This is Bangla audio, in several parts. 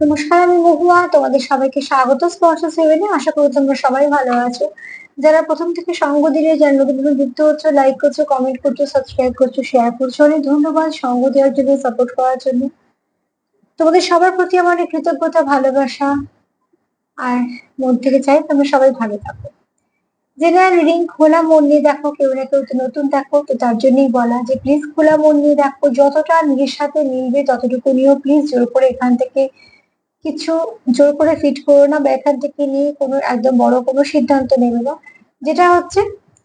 নমস্কার, আমি মহুয়া। তোমাদের সবাইকে স্বাগত। স্পর্শ সেভেনে আশা করি তোমরা সবাই ভালো আছো। যারা প্রথম থেকে সঙ্গ দিলে যারা নতুন যুক্ত হচ্ছে লাইক করছ কমেন্ট করছ সাবস্ক্রাইব করছ শেয়ার করছ। অনেক ধন্যবাদ সঙ্গ দেওয়ার জন্য সাপোর্ট করার জন্য। তোমাদের সবার প্রতি আমার কৃতজ্ঞতা, ভালোবাসা, আর মন থেকে চাই তোমরা সবাই ভালো থাকো। জেনারেল রিডিং খোলা মন নিয়ে দেখো, কেউ না কেউ নতুন দেখো, তো তার জন্যই বলা যে প্লিজ খোলা মন নিয়ে দেখো, যতটা নিজের সাথে মিলবে ততটুকু নিয়েও প্লিজ জোর করে এখান থেকে কিছু জোর করে ফিট করো না বা এখান থেকে নিয়ে কোনো একদম বড় কোনো সিদ্ধান্ত নেবে না। যেটা হচ্ছে,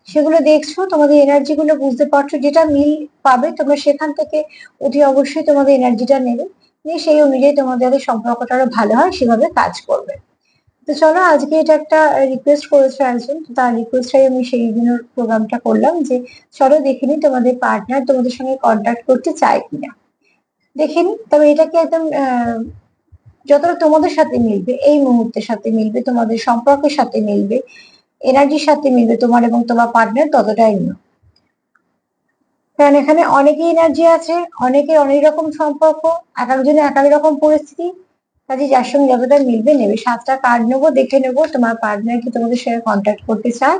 সেগুলো দেখছ, তোমাদের এনার্জি গুলো বুঝতে পারছ, যেটা মিল পাবে, তোমরা সেখান থেকে অতি অবশ্যই তোমাদের এনার্জিটা নেবে। নিয়ে সেই অনুযায়ী তোমাদের সম্পর্কটা আরও ভালো হয়, সেভাবে কাজ করবে। তো চলো, আজকে এটা একটা রিকোয়েস্ট করেছে একজন, তো তার রিকোয়েস্টটাই আমি সেই দিনের প্রোগ্রামটা করলাম যে, চলো দেখে নি তোমাদের পার্টনার তোমাদের সঙ্গে কন্ট্যাক্ট করতে চায় কিনা। দেখে নি, তবে এটাকে একদম যতটা তোমাদের সাথে মিলবে, এই মুহূর্তের সাথে মিলবে, তোমাদের সম্পর্কের সাথে মিলবে এনার্জির সাথে মিলবে, তোমার এবং তোমার পার্টনার ততটাই নিও কারণ এখানে অনেকেই এনার্জি আছে, অনেকের অনেক রকম সম্পর্ক, এক একজনের এক এক রকম পরিস্থিতি। কাজে যার সঙ্গে যতটা মিলবে নেবে, সাতটা কার্ড নেব, দেখে নেব, তোমার পার্টনার কি তোমাদের সাথে কন্ট্যাক্ট করতে চায়।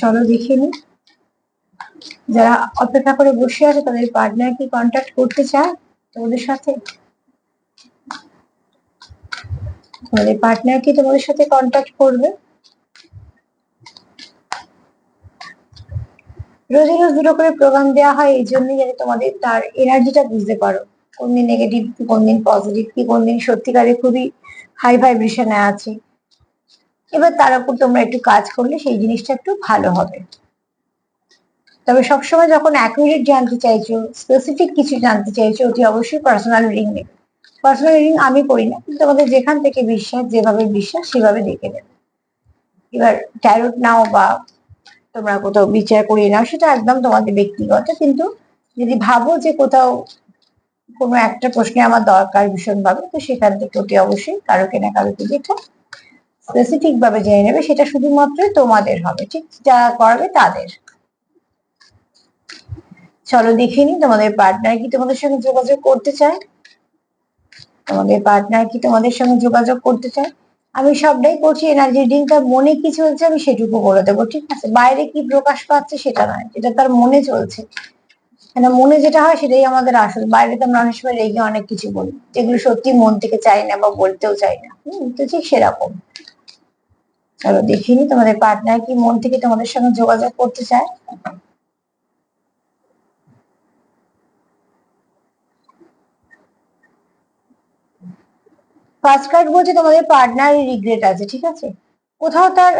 চলো দেখে নি। যারা অপেক্ষা করে বসে আছে, তাদের পার্টনার কি কন্ট্যাক্ট করতে চায় তোমাদের সাথে? তোমাদের পার্টনার কি তোমাদের সাথে কন্ট্যাক্ট করবে? রোজে রোজ দুটো করে প্রোগ্রাম দেওয়া হয়, এই জন্যই যাতে তোমাদের তার এনার্জিটা বুঝতে পারো। কোন দিন নেগেটিভ কি কোন দিন পজিটিভ কি কোন দিন সত্যিকারে খুবই হাই ভাইব্রেশনে আছে। এবার তার উপর তোমরা একটু কাজ করলে সেই জিনিসটা একটু ভালো হবে। তবে সবসময় যখন অ্যাকুরেট জানতে চাইছো স্পেসিফিক কিছু জানতে চাইছো, অতি অবশ্যই পার্সোনাল রিডিং নেবে। পার্সোনাল রিডিং আমি করি না, কিন্তু তোমাদের যেখান থেকে বিশ্বাস, যেভাবে বিশ্বাস, সেভাবে দেখে নেবে। এবার ট্যারোট নাও বা তোমরা কোথাও বিচার করিয়ে নাও, সেটা একদম তোমাদের ব্যক্তিগত, কিন্তু যদি ভাবো যে কোথাও কোনো একটা প্রশ্নে আমার দরকার ভীষণ ভাবে তো সেখান থেকে অতি অবশ্যই কারোকে না কারোকে যেটা স্পেসিফিক ভাবে জেনে নেবে, সেটা শুধুমাত্র তোমাদের হবে, ঠিক যারা করবে তাদের। চলো দেখে নি তোমাদের পার্টনার কি তোমাদের সঙ্গে যোগাযোগ করতে চায়। তোমাদের পার্টনার কি তোমাদের সঙ্গে যোগাযোগ করতে চায়? আমি সবটাই করছি এনার্জি রিডিংটা মনে কি চলছে আমি সেটুকু বলে দেবো, ঠিক আছে? বাইরে কি প্রকাশ পাচ্ছে সেটা নয়, যেটা তার মনে চলছে। মানে মনে যেটা হয় সেটাই আমাদের আসল। বাইরে তো আমরা অনেক সময় রেগে অনেক কিছু বলি। যেগুলো সত্যি মন থেকে চাই না বা বলতেও চাই না। হম, তো ঠিক সেরকম। চলো দেখিনি তোমাদের পার্টনার কি মন থেকে তোমাদের সঙ্গে যোগাযোগ করতে চায়? ফার্স্ট কার্ড বলছে তোমাদের পার্টনার রিগ্রেট আছে, ঠিক আছে? কোথাও তার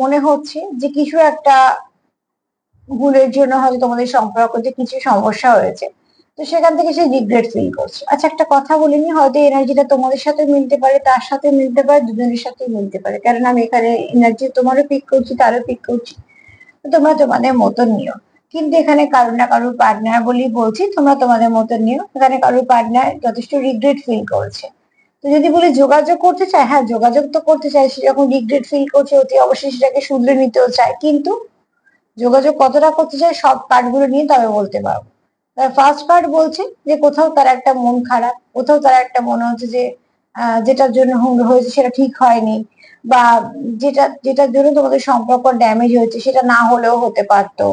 মনে হচ্ছে যে কিছু একটা ভুলের জন্য হয়তো তোমাদের সম্পর্কতে কিছু সমস্যা হয়েছে, তো সেখান থেকে সে রিগ্রেট ফিল করছে। আচ্ছা একটা কথা বলিনি, হয়তো এনার্জিটা তোমাদের সাথে মিলতে পারে, তার সাথে মিলতে পারে, দুজনের সাথে মিলতে পারে। কারণ আমি এখানে এনার্জি তোমারও পিক করছি, তারও পিক করছি। তোমরা তোমাদের মতন নিও। কিন্তু এখানে কারও না কারোর পার্টনার বলেই বলছি, তোমরা তোমাদের মতন নিও। এখানে কারোর পার্টনার যথেষ্ট রিগ্রেট ফিল করছে। যদি বলি যোগাযোগ করতে চায় হ্যাঁ যোগাযোগ তো করতে চায়, সে যখন রিগ্রেট ফিল করছে, অতি অবশ্যই সেটাকে শুধরে নিতেও চায়। কিন্তু যোগাযোগ কতটা করতে চায়, সব কার্ডগুলো নিয়ে তবে বলতে পারব। ফার্স্ট কার্ড বলছে যে, কোথাও তার একটা মন খারাপ, কোথাও তার একটা মনে হচ্ছে যে যেটার জন্য হুমড়ি হয়েছে সেটা ঠিক হয়নি, বা যেটা, যেটার জন্য তোমাদের সম্পর্ক ড্যামেজ হয়েছে সেটা না হলেও হতে পারতো।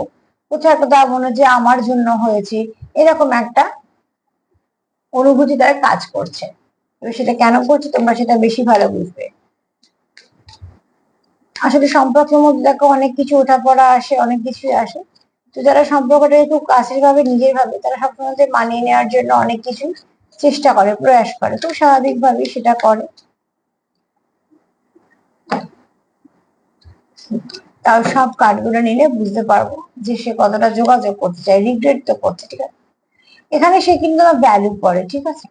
কোথাও তার মনে হচ্ছে আমার জন্য হয়েছে। এরকম একটা অনুভূতি তারা কাজ করছে। এবার সেটা কেন করছে? তোমরা সেটা বেশি ভালো বুঝবে। আসলে সম্পর্কের মধ্যে দেখো অনেক কিছু ওঠা পড়া আসে, অনেক কিছু আসে। তো যারা সম্পর্কটা একটু কাছের ভাবে, নিজের ভাবে, তারা সবসময় মানিয়ে নেওয়ার জন্য অনেক কিছু চেষ্টা করে, প্রয়াস করে। খুব স্বাভাবিক ভাবেই সেটা করে। তাও সব কার্ডগুলো নিলে বুঝতে পারব যে সে কতটা যোগাযোগ করতে চায় রিগ্রেট তো করছে, ঠিক আছে? এখানে সে কিন্তু ভ্যালু করে ঠিক আছে?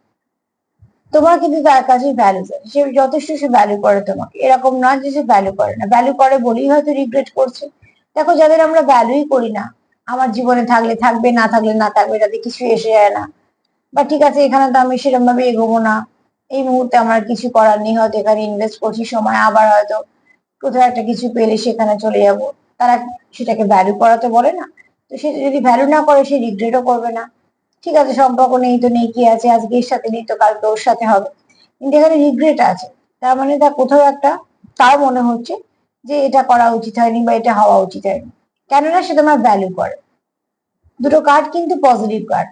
তোমার কিন্তু তার কাছে ভ্যালু আছে সে যথেষ্ট সে ভ্যালু করে তোমাকে। এরকম নয় যে সে ভ্যালু করে না। ভ্যালু করে বলেই হয়তো রিগ্রেট করছে। দেখো, যাদের আমরা ভ্যালুই করি না, আমার জীবনে থাকলে থাকবে, না থাকলে না থাকবে তাতে কিছু এসে যায় না। বা ঠিক আছে, এখানে তো আমি সেরকম ভাবে এগোবো না। এই মুহূর্তে আমার কিছু করার নেই, হয়তো এখানে ইনভেস্ট করছি, সময় আবার হয়তো কোথাও একটা কিছু পেলে সেখানে চলে যাব। তারা সেটাকে ভ্যালু করাতে বলে না। তো সে যদি ভ্যালু না করে, সে রিগ্রেটও করবে না। ঠিক আছে, সম্পর্ক নেই তো, নেই কি আছে, আজকে এর সাথে নেই তো, কালকে ওর সাথে হবে। কিন্তু এখানে রিগ্রেট আছে। তার মানে তা কোথাও একটা তার মনে হচ্ছে যে এটা করা উচিত হয়নি বা এটা হওয়া উচিত হয়নি। কেননা সে তোমার ভ্যালু করে। দুটো কার্ড কিন্তু পজিটিভ কার্ড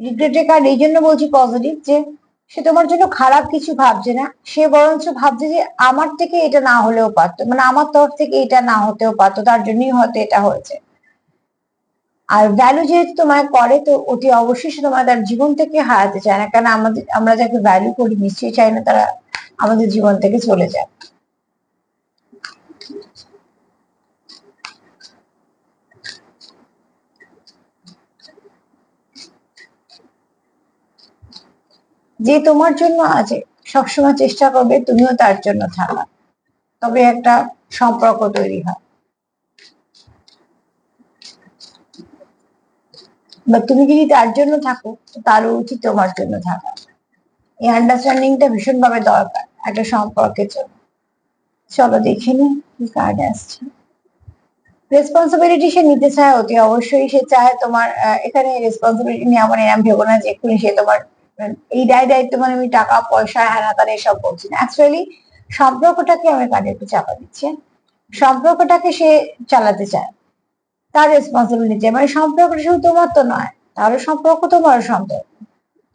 রিগ্রেটের কার্ড এই জন্য বলছি পজিটিভ যে, সে তোমার জন্য খারাপ কিছু ভাবছে না, সে বরঞ্চ ভাবছে যে আমার থেকে এটা না হলেও পারতো মানে আমার তরফ থেকে এটা না হতেও পারতো, তার জন্যই হয়তো এটা হয়েছে। আর ভ্যালু যেহেতু তোমায় করে, তো অতি অবশ্যই সে তোমার তার জীবন থেকে হারাতে চায় না। কারণ আমাদের, আমরা যাকে ভ্যালু করি, নিশ্চয়ই চাই না তারা আমাদের জীবন থেকে চলে যায় যে তোমার জন্য আছে, সবসময় চেষ্টা করবে তুমিও তার জন্য থাকা। তবে একটা সম্পর্ক তৈরি হয়। বা তুমি যদি তার জন্য থাকো তারও উচিত তোমার জন্য থাকা। এই আন্ডারস্ট্যান্ডিংটা ভীষণভাবে দরকার একটা সম্পর্কের জন্য। চলো দেখে নি কি কার্ড আসছে। রেসপন্সিবিলিটি সে নিতে চায় অতি অবশ্যই। সে চায় তোমার এখানে রেসপন্সিবিলিটি নিয়ে আমার এরম ভেবো না যে এক্ষুনি সে তোমার এই দায় দায়িত্ব মানে আমি টাকা, পয়সা হ্যানা তার এসব বলছি না। অ্যাকচুয়ালি সম্পর্কটাকে আমি কাজে একটু চাপা দিচ্ছি। সম্পর্কটাকে সে চালাতে চায়। তার রেসপন্সিবিলিটি মানে সম্পর্কটা শুধু তোমার তো নয় তাহলে সম্পর্ক তোমার সম্পর্ক।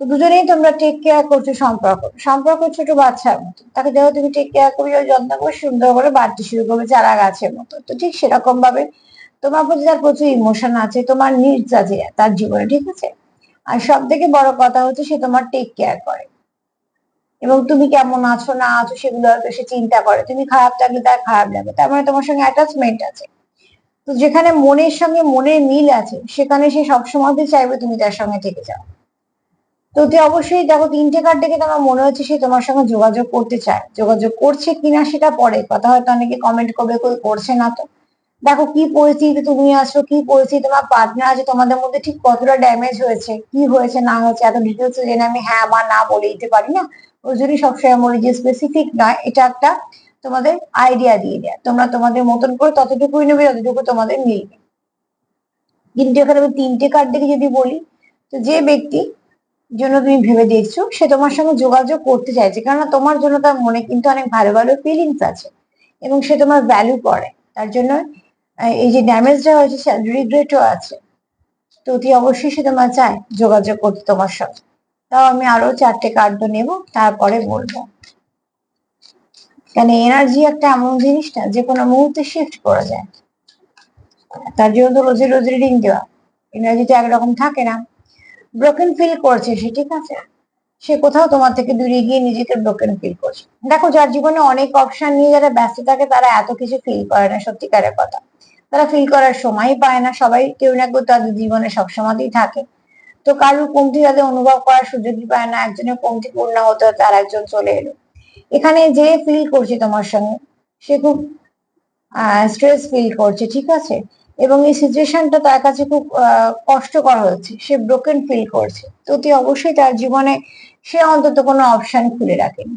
তো দুজনেই তোমরা টেক কেয়ার করছ সম্পর্ক। সম্পর্ক ছোট বাচ্চার মতো। তাকে দেখো তুমি টেক কেয়ার করবে যত্ন করে সুন্দর করে বাড়তে শুরু করবে চারা গাছের মতো। তো ঠিক সেরকম ভাবে তোমার প্রতি তার প্রচুর ইমোশন আছে, তোমার নিডস আছে তার জীবনে, ঠিক আছে? আর সব থেকে বড় কথা হচ্ছে সে তোমার টেক কেয়ার করে। এবং তুমি কেমন আছো, না আছো, সেগুলো সে চিন্তা করে। তুমি খারাপ থাকলে তার খারাপ লাগে। তার মানে তোমার সঙ্গে অ্যাটাচমেন্ট আছে। তো যেখানে মনের সঙ্গে মনের মিল আছে, সেখানে সে সবসময় চাইবে তুমি তার সঙ্গে থেকে যাও। তো তুই অবশ্যই দেখো তিনটে কার্ড দেখে তোমার মনে হচ্ছে সে তোমার সঙ্গে যোগাযোগ করতে চায়। যোগাযোগ করছে কিনা সেটা পরে কথা হয়তো অনেকে কমেন্ট করবে কেউ করছে না তো? দেখো কি পরিস্থিতি তুমি আছো, কি পরিস্থিতি তোমার পার্টনার আছে, তোমাদের মধ্যে ঠিক কতটা ড্যামেজ হয়েছে, কি হয়েছে, না হয়েছে, এত ডিটেলস জেনে আমি হ্যাঁ বা না বলে দিতে পারি না। ওই জন্যই সবসময় বলি যে স্পেসিফিক নয়, এটা একটা তোমাদের আইডিয়া দিয়ে দেয়। তোমরা তোমাদের মতন করে ততটুকুই নেবে, যতটুকু তোমাদের মিলবে কিন্তু এখানে আমি তিনটে কার্ড দেখে যদি বলি, তো যে ব্যক্তি জন্য তুমি ভেবে দেখছ, সে তোমার সঙ্গে যোগাযোগ করতে চাইছে। কেননা তোমার জন্য তার মনে কিন্তু অনেক ভালো ভালো ফিলিংস আছে এবং সে তোমার ভ্যালু করে। তার জন্য এই যে ড্যামেজটা হয়েছে রিগ্রেটও আছে। তো অতি অবশ্যই সে তোমার চায় যোগাযোগ করতে তোমার সঙ্গে। তাও আমি আরও চারটে কার্ড নেব, তারপরে বলব। কেন এনার্জি একটা এমন জিনিসটা যে কোনো মুহূর্তে শিফট করা যায়। তার জন্য তো রোজের রোজ রিডিং দেওয়া। এনার্জি তো একরকম থাকে না। ব্রোকেন ফিল করছে সে, ঠিক আছে? সে কোথাও তোমার থেকে দূরে গিয়ে নিজেকে ব্রোকেন ফিল করছে। দেখো, যার জীবনে অনেক অপশন নিয়ে যারা ব্যস্ত থাকে, তারা এত কিছু ফিল করে না, সত্যিকারের কথা। তারা ফিল করার সময় পায় না। সবাই কেউ না কেউ তাদের জীবনে সবসময়তেই থাকে। তো কারোর কমতি তাদের অনুভব করার সুযোগই পায় না। একজনের কমতি পূর্ণ হতে হতে আর একজন চলে এলো। এখানে যে ফিল করছে তোমার সঙ্গে, সে খুব স্ট্রেস ফিল করছে, ঠিক আছে? এবং এই সিচুয়েশনটা তার কাছে খুব কষ্টকর হচ্ছে, সে ব্রোকেন ফিল করছে। তো তুই অবশ্যই তার জীবনে, সে অন্তত কোনো অপশন খুলে রাখেনি।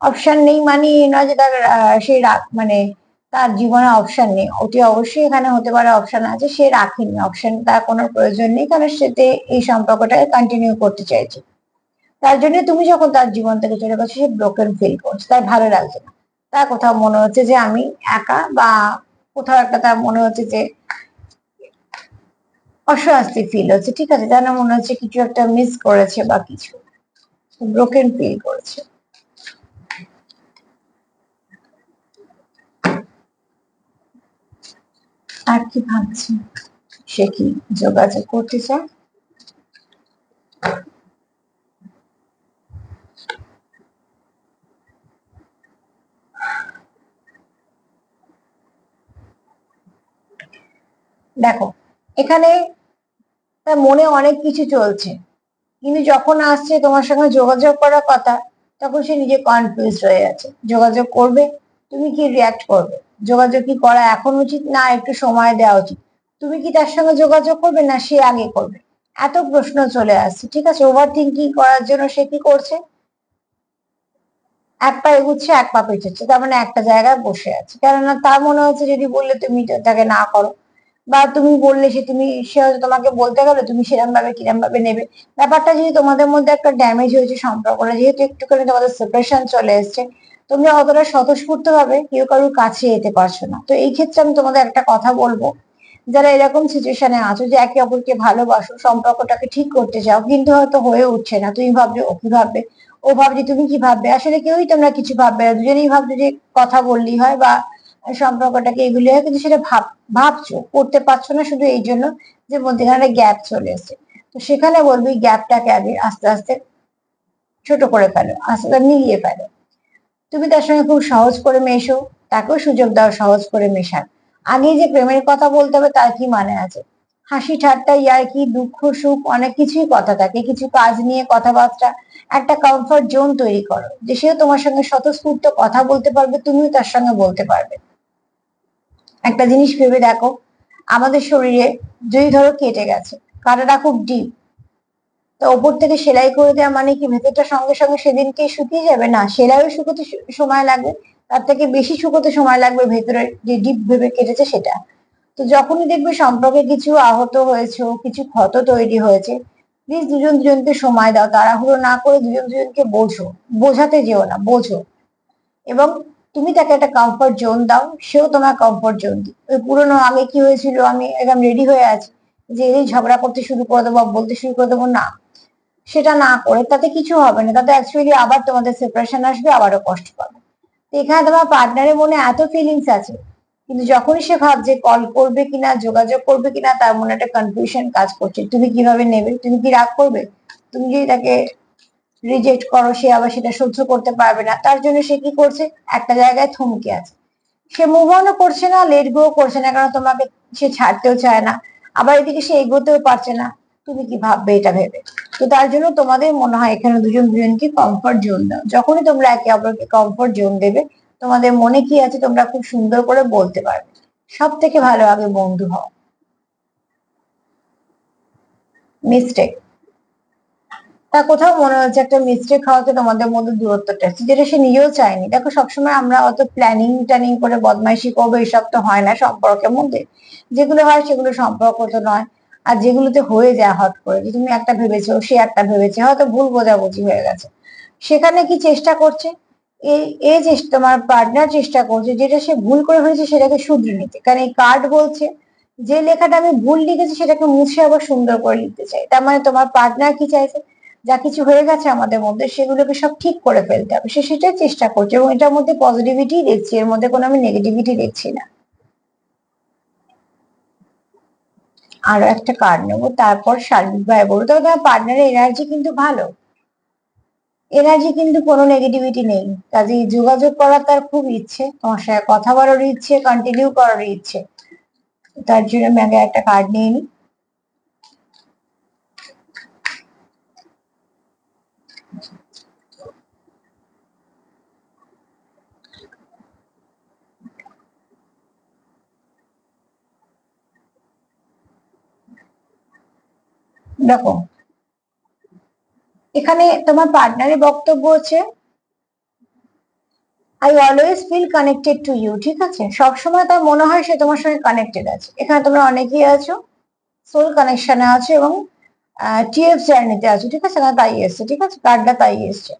অপশন নেই মানে নয় যে তার সে মানে তার জীবনে অপশন নেই। অতি অবশ্যই এখানে হতে পারে অপশন আছে, সে রাখেনি। অপশন তার কোনো প্রয়োজন নেই, কারণ সেতে এই সম্পর্কটাকে কন্টিনিউ করতে চাইছে। তার জন্য তুমি যখন তার জীবন থেকে চলে গেছো, সে ব্রোকেন ফিল করছে তার ভালো লাগছে না। তার কোথাও মনে হচ্ছে যে আমি একা বা কোথাও একটা তার মনে হচ্ছে যে অস্বস্তি ফিল হচ্ছে, ঠিক আছে? যেন মনে হচ্ছে কিছু একটা মিস করেছে বা কিছু ব্রোকেন ফিল করেছে। আর কি ভাবছে? সে কি যোগাযোগ করতে চায়? দেখো, এখানে তার মনে অনেক কিছু চলছে। কিন্তু যখন আসছে তোমার সঙ্গে যোগাযোগ করার কথা, তখন সে নিজে কনফিউজ হয়ে যাচ্ছে। যোগাযোগ করবে? তুমি কি রিয়াক্ট করবে? যোগাযোগ কি করা এখন উচিত? না, একটু সময় দেওয়া উচিত। তুমি কি তার সঙ্গে যোগাযোগ করবে না সে আগে করবে? এত প্রশ্ন চলে আসছে, ঠিক আছে? ওভার থিঙ্কিং করার জন্য সে কি করছে? এক পা এগুচ্ছে, এক পা পেছাচ্ছে তার মানে একটা জায়গায় বসে আছে। কেননা তার মনে হচ্ছে যদি বললে তুমি তাকে না করো বা তুমি বললে সে তুমি, সে হয়তো তোমাকে বলতে গেলে, তুমি সেরকম ভাবে কিরম ভাবে নেবে। ব্যাপারটা যদি তোমাদের মধ্যে একটা ড্যামেজ হয়েছে সম্পর্কটা, যেহেতু একটুখানি তোমাদের সেপারেশন চলে এসছে, তোমরা অতটা স্বতঃস্ফূর্ত ভাবে কেউ কারোর কাছে যেতে পারছ না। তো এই ক্ষেত্রে আমি তোমাদের একটা কথা বলব, যারা এরকম সিচুয়েশনে আছো যে একে অপরকে ভালোবাসো, সম্পর্কটাকে ঠিক করতে চাও, কিন্তু হয়তো হয়ে উঠছে না, তুমি ভাববে ও কি ভাববে, ও ভাবছে তুমি কি ভাববে, আসলে কেউই তোমরা কিছু ভাববে না, দুজনেই ভাবছ যে কথা বললেই হয় বা সম্পর্কটাকে এগুলি হয় কিন্তু সেটা ভাব, ভাবছ, করতে পারছ না শুধু এই জন্য যে মধ্যেখানে গ্যাপ চলে এসছে। তো সেখানে বলবি গ্যাপটাকে আগে আস্তে আস্তে ছোট করে ফেলো, আস্তে আস্তে মিলিয়ে ফেলো। তুমি তার সঙ্গে খুব সহজ করে মেশো, তাকেও সুযোগ দাও সহজ করে মেশার। আগে যে প্রেমের কথা বলতে হবে তার কি মানে আছে? হাসি, ঠাট্টা ইয়ার কি দুঃখ, সুখ, অনেক কিছুই কথা থাকে, কিছু কাজ নিয়ে কথাবার্তা, একটা কমফর্ট জোন তৈরি করো। যে সেও তোমার সঙ্গে স্বতঃস্ফূর্ত কথা বলতে পারবে, তুমিও তার সঙ্গে বলতে পারবে। একটা জিনিস ভেবে দেখো, আমাদের শরীরে যদি ধরো কেটে গেছে, কাটাটা খুব ডিপ, তো ওপর থেকে সেলাই করে দেওয়া মানে কি, ভেতরটা সঙ্গে সঙ্গে সেদিনকে শুকিয়ে যাবে? না, সেলাইও শুকোতে সময় লাগবে, তার থেকে বেশি শুকোতে সময় লাগবে ভেতরে যে ডিপ ভেবে কেটেছে সেটা। তো যখনই দেখবে সম্পর্কে কিছু আহত হয়েছে, কিছু ক্ষত তৈরি হয়েছে প্লিজ দুজন দুজনকে সময় দাও, তাড়াহুড়ো না করে দুজন দুজনকে বোঝো, বোঝাতে যেও না, বোঝো। এবং তুমি তাকে একটা কমফর্ট জোন দাও, সেও তোমার কমফর্ট জোন দিই ওই পুরনো আগে কি হয়েছিল, আমি একদম রেডি হয়ে আছি যে এই ঝগড়া করতে শুরু করে দেবো বলতে শুরু করে দেবো, না। সেটা না করে তাতে কিছু হবে না। তাতে অ্যাকচুয়ালি আবার তোমাদের সেপারেশন আসবে, আবারও কষ্ট পাবে। তো এখানে তোমার পার্টনারের মনে এত ফিলিংস আছে, কিন্তু যখনই সে ভাবছে কল করবে কিনা, যোগাযোগ করবে কিনা, তার মনে একটা কনফিউশন কাজ করছে। তুমি কীভাবে নেবে? তুমি কি রাগ করবে? তুমি যদি তাকে রিজেক্ট করো, সে আবার সেটা সহ্য করতে পারবে না। তার জন্য সে কি করছে? একটা জায়গায় থমকে আছে। সে মুভ অনও করছে না লেট গো করছে না, কারণ তোমাকে সে ছাড়তেও চায় না। আবার এদিকে সে এগোতেও পারছে না। তুমি কি ভাববে এটা ভেবে? তো তার জন্য তোমাদের মনে হয় এখানে দুজন দুজনকে কমফর্ট জোন দাও। যখনই তোমরা একে অপরকে কমফর্ট জোন দেবে, তোমাদের মনে কি আছে তোমরা খুব সুন্দর করে বলতে পারবে। সব থেকে ভালো আগে বন্ধু হও। মিস্টেক তা কোথাও মনে হচ্ছে একটা মিস্টেক হওয়াতে তোমাদের মধ্যে দূরত্বটা আছে যেটা সে নিজেও চায়নি। দেখো, সবসময় আমরা অত প্ল্যানিং ট্যানিং করে বদমাইশি করব, এসব তো হয় না সম্পর্কের মধ্যে। যেগুলো হয় সেগুলো সম্পর্ক তো নয়। আর যেগুলোতে হয়ে যায় হট করে, যে তুমি একটা ভেবেছো, সে একটা ভেবেছে, হয়তো ভুল বোঝাবুঝি হয়ে গেছে। সেখানে কি চেষ্টা করছে? এই এই চেষ্টা তোমার পার্টনার চেষ্টা করছে, যেটা সে ভুল করে ফেলেছে সেটাকে শুধরে নিতে। কারণ এই কার্ড বলছে, যে লেখাটা আমি ভুল লিখেছি সেটাকে মুছে আবার সুন্দর করে লিখতে চাই। তার মানে তোমার পার্টনার কি চাইছে? যা কিছু হয়ে গেছে আমাদের মধ্যে, সেগুলোকে সব ঠিক করে ফেলতে হবে। সে সেটাই চেষ্টা করছে এবং এটার মধ্যে পজিটিভিটি দেখছি, এর মধ্যে কোনো আমি নেগেটিভিটি দেখছি না। আরও একটা কার্ড নেব, তারপর সার্বিকভাবে বলব। তবে তোমার পার্টনারের এনার্জি কিন্তু ভালো। এনার্জি কিন্তু কোনো নেগেটিভিটি নেই। কাজে যোগাযোগ করার তার খুব ইচ্ছে, তোমার সাথে কথা বলার ইচ্ছে কন্টিনিউ করার ইচ্ছে। তার জন্য আমি আগে একটা কার্ড নিয়ে নিই। দেখো। এখানে তোমার পার্টনারের বক্তব্য হচ্ছে I always feel connected to you ঠিক আছে? সবসময় তার মনে হয় সে তোমার সঙ্গে কানেক্টেড আছে। এখানে তোমরা অনেকেই আছো সোল কানেকশনে আছো এবং টিএফ জার্নিতে আছো, ঠিক আছে? না, তাই এসছে, ঠিক আছে? কার্ডটা তাই এসছে।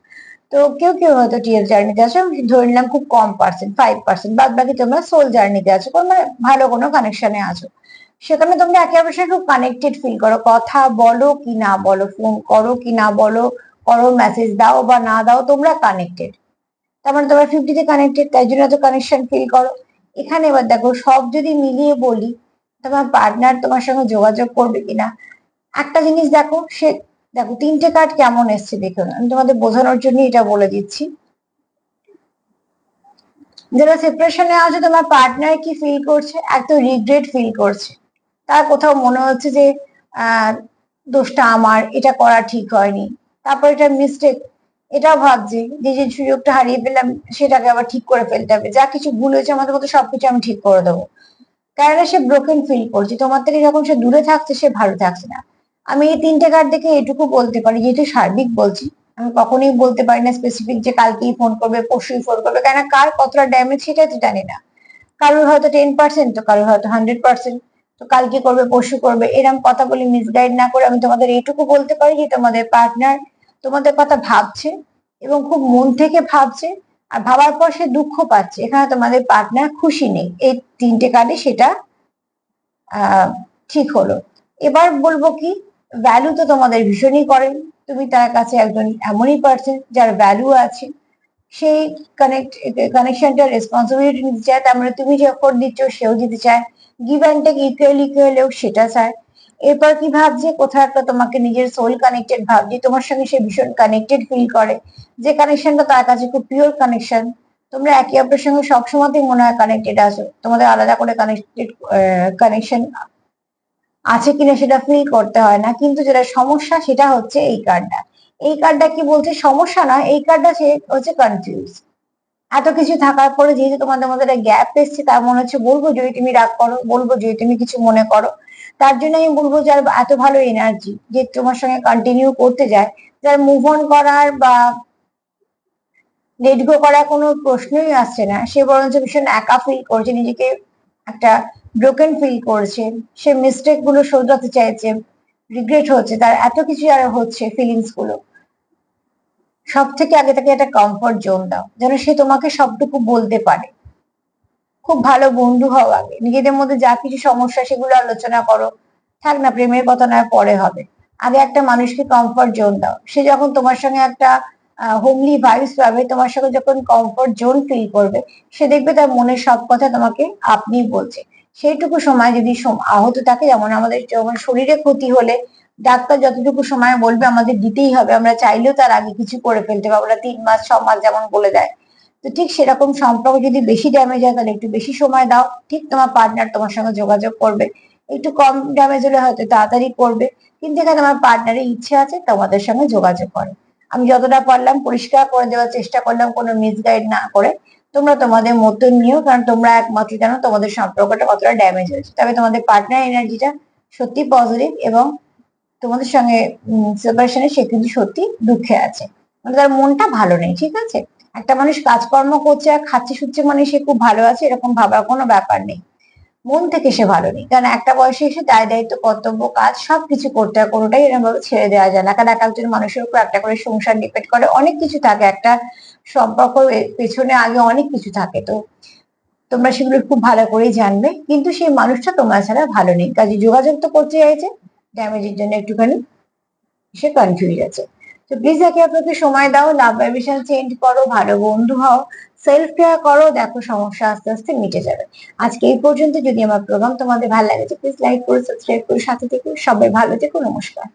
তো কেউ কেউ হয়তো টিএফ জার্নিতে আছো ধরে নিলাম খুব কম পার্সেন্ট ফাইভ পার্সেন্ট বাদ বাকি তোমরা সোল জার্নিতে আছো, কোন ভালো কোনো কানেকশনে আছো। সেখানে তোমরা একে অপরের সাথে খুব কানেক্টেড ফিল করো। কথা বলো কি না বলো ফোন করো কি না বলো, করো মেসেজ দাও বা না দাও, তোমরা কানেক্টেড তার মানে তোমরা ফিফটিতে কানেক্টেড তাই জন্য তো কানেকশন ফিল করো। এখানে এবার দেখো, সব যদি মিলিয়ে বলি, তোমার পার্টনার তোমার সঙ্গে যোগাযোগ করবে কিনা? একটা জিনিস দেখো, সে দেখো, তিনটে কার্ড কেমন এসছে দেখুন আমি তোমাদের বোঝানোর জন্য এটা বলে দিচ্ছি। যারা সেপারেশনে আছে, তোমার পার্টনার কি ফিল করছে? এত রিগ্রেট ফিল করছে। তার কোথাও মনে হচ্ছে যে দোষটা আমার, এটা করা ঠিক হয়নি। তারপর এটা মিস্টেক এটাও ভাবছি, যে যে সুযোগটা হারিয়ে ফেললাম, সেটাকে আবার ঠিক করে ফেলতে হবে। যা কিছু ভুল হয়েছে আমাদের মধ্যে সবকিছু আমি ঠিক করে দেবো। কেননা সে ব্রোকেন ফিল করছে তোমার থেকে যখন সে দূরে থাকছে, সে ভালো থাকছে না। আমি এই তিনটে কার্ড দেখে এটুকু বলতে পারি, যেহেতু সার্বিক বলছি, আমি কখনোই বলতে পারি না স্পেসিফিক যে কালকেই ফোন করবে, পরশুই ফোন করবে কেন কার কতটা ড্যামেজ সেটা তো জানি না। কারোর হয়তো টেন পার্সেন্ট তো কারোর হয়তো হান্ড্রেড পার্সেন্ট তো কালকে করবে, পরশু করবে এরকম কথা বলে মিসগাইড না করে আমি তোমাদের এইটুকু বলতে পারি যে তোমাদের পার্টনার তোমাদের কথা ভাবছে এবং খুব মন থেকে ভাবছে আর ভাবার পর সে দুঃখ পাচ্ছে। এখানে তোমাদের পার্টনার খুশি নেই। এই তিনটে কার্ডে সেটা ঠিক হলো। এবার বলব কি ভ্যালু তো তোমাদের ভীষণই করেন তুমি তার কাছে একজন এমনই পার্সন যার ভ্যালু আছে। সেই কানেক্ট কানেকশনটা রেসপন্সিবিলিটি নিতে চায়, তার মানে তুমি যে এফোর্ট দিচ্ছ, সেও দিতে চায়। গিভ অ্যান্ড টেক ইকুয়ালেও সেটা চায় এরপর কি ভাবছে? কোথাও একটা তোমাকে নিজের সোল কানেক্টেড ভাবছে, তোমার সঙ্গে সে ভীষণ কানেক্টেড ফিল করে। যে কানেকশনটা তার কাছে খুব পিওর কানেকশন তোমরা একে অপরের সঙ্গে সবসময়তেই মনে হয় কানেক্টেড আছো। তোমাদের আলাদা করে কানেক্টেড কানেকশন আছে কিনা সেটা ফিল করতে হয় না। কিন্তু যেটা সমস্যা সেটা হচ্ছে এই কার্ডটা এই কার্ডটা কি বলছে? সমস্যা না, এই কার্ডটা হচ্ছে কনফিউজ এত কিছু থাকার পরে যেহেতু তোমাদের মধ্যে একটা গ্যাপ এসছে, তার মনে হচ্ছে বলব যদি তুমি রাগ করো, বলব যদি তুমি কিছু মনে করো। তার জন্য আমি বলব যার এত ভালো এনার্জি যে তোমার সঙ্গে কন্টিনিউ করতে যায়, যার মুভ অন করার বা লেট গো করার কোনো প্রশ্নই আসছে না। সে বরঞ্চ ভীষণ একা ফিল করছে, নিজেকে একটা ব্রোকেন ফিল করছে। সে মিস্টেকগুলো শোধরাতে চাইছে রিগ্রেট হচ্ছে, তার এত কিছু আর হচ্ছে ফিলিংসগুলো। সব থেকে আগে তাকে একটা কমফর্ট জোন দাও, যেন সে তোমাকে সবটুকু বলতে পারে। খুব ভালো বন্ধু হও আগে, নিজেদের মধ্যে যা কিছু সমস্যা সেগুলো আলোচনা করো। থাক না, প্রেমের কথা নয়, পরে হবে। আগে একটা মানুষকে কমফর্ট জোন দাও। সে যখন তোমার সঙ্গে একটা হোমলি ভাইবস পাবে, তোমার সঙ্গে যখন কমফর্ট জোন ফিল করবে, সে দেখবে তার মনের সব কথা তোমাকে আপনি বলছে। সেইটুকু সময় যদি আহত থাকে, যেমন আমাদের যখন শরীরে ক্ষতি হলে ডাক্তার যতটুকু সময় বলবে আমাদের দিতেই হবে, আমরা চাইলেও তার আগে কিছু করে ফেলতে পারব না, তিন মাস, ছ মাস যেমন বলে দেয়। তো ঠিক সেরকম সম্পর্ক যদি বেশি ড্যামেজ হয়, তাহলে একটু বেশি সময় দাও, ঠিক তোমার পার্টনার তোমার সঙ্গে যোগাযোগ করবে। একটু কম ড্যামেজ হলে হয়তো তাড়াতাড়ি করবে, কিন্তু এখানে আমার পার্টনারের ইচ্ছে আছে তোমাদের সঙ্গে যোগাযোগ করে আমি যতটা পারলাম পরিষ্কার করে দেওয়ার চেষ্টা করলাম, কোনো মিসগাইড না করে, তোমরা তোমাদের মতন নিও, কারণ তোমরা একমাত্র জানো তোমাদের সম্পর্কটা কতটা ড্যামেজ হয়েছে। তবে তোমাদের পার্টনার এনার্জিটা সত্যি পজিটিভ এবং তোমাদের সঙ্গে সেপারেশনে সে কিন্তু সত্যি দুঃখে আছে। মানে তার মনটা ভালো নেই, ঠিক আছে? একটা মানুষ কাজকর্ম করছে আর খাচ্ছে শুচ্ছে মানে সে খুব ভালো আছে, এরকম ভাবার কোনো ব্যাপার নেই। মন থেকে সে ভালো নেই। কারণ একটা বয়সে এসে দায়, দায়িত্ব, কর্তব্য, কাজ সবকিছু করতে হয় কোনোটাই এরকম ভাবে ছেড়ে দেওয়া যায় না। কারণ এক একজন মানুষের উপর একটা করে সংসার ডিপেন্ড করে, অনেক কিছু থাকে। একটা সম্পর্ক পেছনে আগে অনেক কিছু থাকে। তো তোমরা সেগুলো খুব ভালো করেই জানবে। কিন্তু সেই মানুষটা তোমরা ছাড়া ভালো নেই। কাজে যোগাযোগ তো করতে চাইছে ড্যামেজের জন্য একটুখানি সে কনফিউজ আছে তো প্লিজ একে আপনাকে সময় দাও লাভ ভাইব্রেশন চেঞ্জ করো, ভালো বন্ধু হও সেলফ কেয়ার করো, দেখো সমস্যা আস্তে আস্তে মিটে যাবে। আজকে এই পর্যন্ত যদি আমার প্রোগ্রাম তোমাদের ভালো লাগে প্লিজ লাইক করো সাবস্ক্রাইব করো, সাথে থেকো, সবাই ভালো থেকো, নমস্কার।